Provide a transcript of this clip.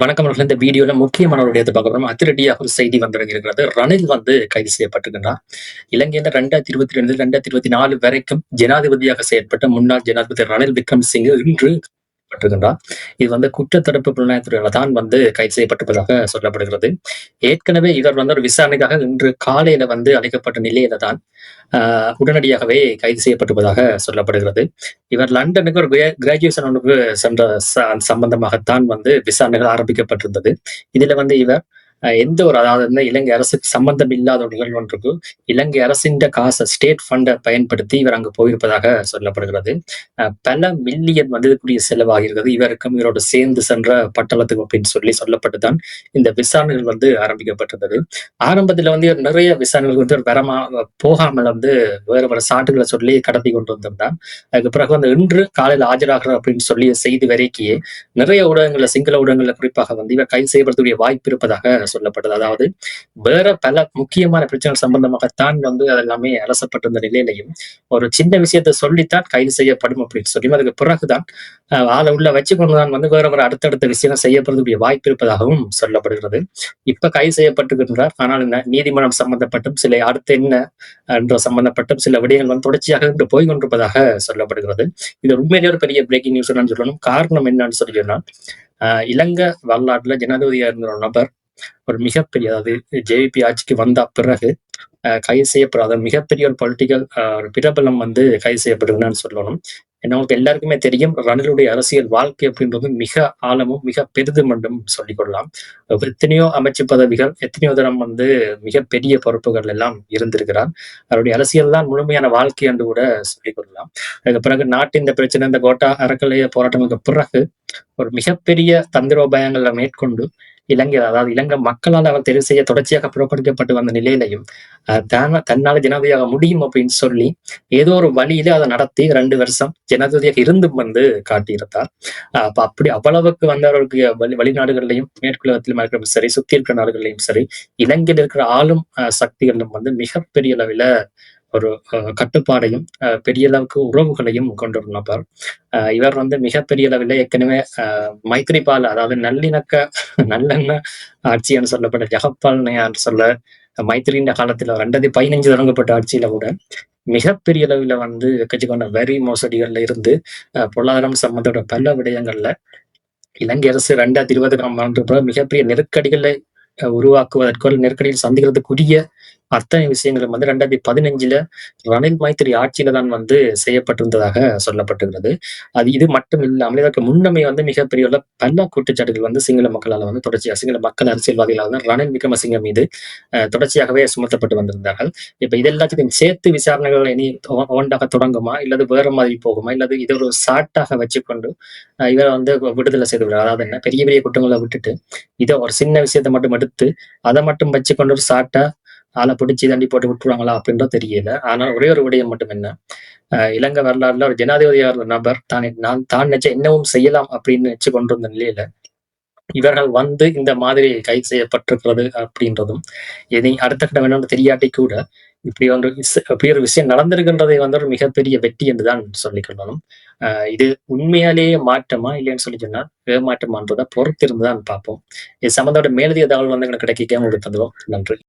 வணக்கம் அவர்கள். இந்த வீடியோல முக்கியமான ஒரு இடத்தை பார்க்க போறோம். அதிரடியாக ஒரு செய்தி வந்திருக்கிறது. ரணில் வந்து கைது செய்யப்பட்டிருக்கின்றார் இலங்கையில ரெண்டாயிரத்தி இருபத்தி ரெண்டு ரெண்டாயிரத்தி இருபத்தி நாலு வரைக்கும் ஜனாதிபதியாக செயற்பட்ட முன்னாள் ஜனாதிபதி ரணில் விக்ரம் சிங் இன்று பட்டிருக்கின்றார் இது வந்து குற்றத்தடுப்பு புலனாய்வுத்துறையால தான் வந்து கைது செய்யப்பட்டிருப்பதாக சொல்லப்படுகிறது. ஏற்கனவே இவர் வந்து ஒரு விசாரணைக்காக இன்று காலையில வந்து அழைக்கப்பட்ட நிலையில தான் ஆஹ் உடனடியாகவே கைது செய்யப்பட்டிருப்பதாக சொல்லப்படுகிறது. இவர் லண்டனுக்கு ஒரு கிராஜுவேஷன் ஒன்றுக்கு சென்ற சம்பந்தமாகத்தான் வந்து விசாரணைகள் ஆரம்பிக்கப்பட்டிருந்தது. இதுல வந்து இவர் எந்த ஒரு அதாவது இலங்கை அரசுக்கு சம்பந்தம் இல்லாத ஒரு நிகழ்வு ஒன்றுக்கு இலங்கை அரசின் காசை ஸ்டேட் ஃபண்டை பயன்படுத்தி இவர் அங்கு போயிருப்பதாக சொல்லப்படுகிறது. பல மில்லியன் வந்ததுக்குரிய செலவாகிறது இவருக்கும் இவரோடு சேர்ந்து சென்ற பட்டளத்துக்கு அப்படின்னு சொல்லி சொல்லப்பட்டுதான் இந்த விசாரணைகள் வந்து ஆரம்பிக்கப்பட்டிருந்தது. ஆரம்பத்துல வந்து நிறைய விசாரணைகள் வந்து வரமா போகாமல் வந்து வேறு வேறு சாட்டுகளை சொல்லி கடத்தி கொண்டு வந்திருந்தான் அதுக்கு பிறகு வந்து இன்று காலையில் ஆஜராகிறார் அப்படின்னு சொல்லி செய்தி வரைக்கியே நிறைய ஊடகங்கள்ல சிங்கள ஊடகங்கள்ல குறிப்பாக வந்து இவர் கைது செய்யப்படுறதுடைய வாய்ப்பு இருப்பதாக சொல்லப்பட்டது அதாவது வேற பல முக்கியமான பிரச்சனைகள் சம்பந்தமாகத்தான் வந்து அதெல்லாமே அலசப்பட்டிருந்த நிலையிலையும் ஒரு சின்ன விஷயத்தை சொல்லித்தான் கைது செய்யப்படும் அப்படின்னு சொல்லி அதுக்கு பிறகுதான் ஆளை உள்ள வச்சுக்கொண்டுதான் வந்து வேற வேற அடுத்தடுத்த விஷயம் செய்யப்படுறதுடைய வாய்ப்பு இருப்பதாகவும் சொல்லப்படுகிறது. இப்ப கைது செய்யப்பட்டிருக்கின்றார். ஆனால் என்ன நீதிமன்றம் சம்பந்தப்பட்டும் சில அடுத்து என்ன என்ற சம்பந்தப்பட்டும் சில விடயங்கள் வந்து தொடர்ச்சியாக இன்று போய் கொண்டிருப்பதாக சொல்லப்படுகிறது. இது உண்மையிலேயே ஒரு பெரிய பிரேக்கிங் நியூஸ் சொல்லணும். காரணம் என்னன்னு சொல்லி சொன்னால் ஆஹ் இலங்கை வரலாற்றுல ஜனாதிபதியா இருந்த ஒரு நபர் ஒரு மிகப்பெரிய அதாவது ஜேவிபி ஆட்சிக்கு வந்த பிறகு கைது செய்யப்படாத மிகப்பெரிய ஒரு பொலிட்டிக்கல் பிரபலம் வந்து கைது செய்யப்படுதுன்னு சொல்லணும். ஏன்னா உங்களுக்கு எல்லாருக்குமே தெரியும் ரணிலுடைய அரசியல் வாழ்க்கை அப்படின்றது மிக ஆழமும் மிக பெரிதும் என்றும் சொல்லிக் கொள்ளலாம். எத்தனையோ அமைச்சு பதவிகள் எத்தனையோ தரம் வந்து மிகப்பெரிய பொறுப்புகள் எல்லாம் இருந்திருக்கிறார். அவருடைய அரசியல் தான் முழுமையான வாழ்க்கை என்று கூட சொல்லிக் கொள்ளலாம். அதுக்கு பிறகு நாட்டின் இந்த பிரச்சனை இந்த கோட்டா அறக்கலைய போராட்டங்களுக்கு பிறகு ஒரு மிகப்பெரிய தந்திரோபாயங்களை மேற்கொண்டு இலங்கை அதாவது இலங்கை மக்களால் அவர் தெரிவு செய்ய தொடர்ச்சியாக புறப்படுத்தப்பட்டு வந்த நிலையிலையும் தன்னால ஜனாதிபதியாக முடியும் அப்படின்னு சொல்லி ஏதோ ஒரு வழியில அதை நடத்தி ரெண்டு வருஷம் ஜனாதிபதியாக இருந்தும் வந்து காட்டியிருந்தார். அஹ், அப்ப அப்படி அவ்வளவுக்கு வந்தவர்களுக்கு வழி வெளி வெளிநாடுகள்லையும் மேற்குலகத்திலும் இருக்கிற சரி சுத்தி இருக்கிற நாடுகள்லையும் சரி இலங்கையில் இருக்கிற ஆளும் அஹ், சக்திகளிலும் வந்து மிகப்பெரிய அளவில ஒரு கட்டுப்பாடையும் அஹ், பெரிய அளவுக்கு உறவுகளையும் கொண்டிருந்த நபர் அஹ், இவர் வந்து மிகப்பெரிய அளவில் ஏற்கனவே அஹ், மைத்திரிபால அதாவது நல்லிணக்க நல்லெண்ண ஆட்சின்னு சொல்லப்பட்ட ஜெகப்பாலனையா என்று சொல்ல மைத்திரியின் காலத்துல ரெண்டாயிரத்தி பதினஞ்சு தொடங்கப்பட்ட ஆட்சியில கூட மிகப்பெரிய அளவில் வந்து எக்கச்சக்கான வரி மோசடிகள்ல இருந்து அஹ், பொருளாதாரம் சம்பந்தப்பட்ட பல விடயங்கள்ல இலங்கை அரசு ரெண்டாயிரத்தி இருபதாம் ஆண்டு மிகப்பெரிய நெருக்கடிகளை உருவாக்குவதற்கு நெருக்கடியில் சந்திக்கிறதுக்குரிய அத்தனை விஷயங்களும் வந்து ரெண்டாயிரத்தி பதினஞ்சுல ரணில் மைத்திரி ஆட்சியில தான் வந்து செய்யப்பட்டிருந்ததாக சொல்லப்பட்டிருக்கிறது. அது இது மட்டும் இல்லாமல் இதற்கு முன்னமே வந்து மிகப்பெரிய உள்ள பல குற்றச்சாட்டுகள் வந்து சிங்கள மக்களால் வந்து தொடர்ச்சியாக சிங்கள மக்கள் அரசியல்வாதிகளால் வந்து ரணில் விக்ரமசிங்க மீது தொடர்ச்சியாகவே சுமத்தப்பட்டு வந்திருந்தார்கள். இப்ப இது எல்லாத்தையும் சேர்த்து விசாரணைகள் இனி ஒன்றாக தொடங்குமா? இல்லது வேற மாதிரி போகுமா? இல்லது இது ஒரு சாட்டாக வச்சுக்கொண்டு இவரை வந்து விடுதலை செய்து அதாவது என்ன? பெரிய பெரிய குற்றங்களை விட்டுட்டு இதை ஒரு சின்ன விஷயத்தை மட்டும் எடுத்து அதை மட்டும் வச்சுக்கொண்டு ஒரு சாட்டா ஆளை பிடிச்சி தண்டி போட்டு விட்டுருவாங்களா அப்படின்றது தெரியல. ஆனால் ஒரே ஒரு விடயம் மட்டும் என்ன? அஹ் இலங்கை வரலாறுல ஒரு ஜனாதிபதியா இருந்த நபர் தான் நான் தான் நினைச்ச என்னவும் செய்யலாம் அப்படின்னு நினைச்சு கொண்டிருந்த நிலையில இவர்கள் வந்து இந்த மாதிரி கைது செய்யப்பட்டிருக்கிறது அப்படின்றதும் இனி அடுத்த கட்டம் என்னன்னு தெரியாட்டி கூட இப்படி ஒன்று இப்படி ஒரு விஷயம் நடந்திருக்கின்றதை வந்து ஒரு மிகப்பெரிய வெற்றி என்றுதான் சொல்லிக் கொள்ளணும் ஆஹ் இது உண்மையாலேயே மாற்றமா இல்லைன்னு சொல்லி சொன்னால் ஏமாற்றமான்றதை பொறுத்திருந்து தான் பார்ப்போம். இது சம்பந்தோட மேலதிக தகவல் வந்து எனக்கு கிடைக்க உங்களுக்கு தந்துடும் நன்றி.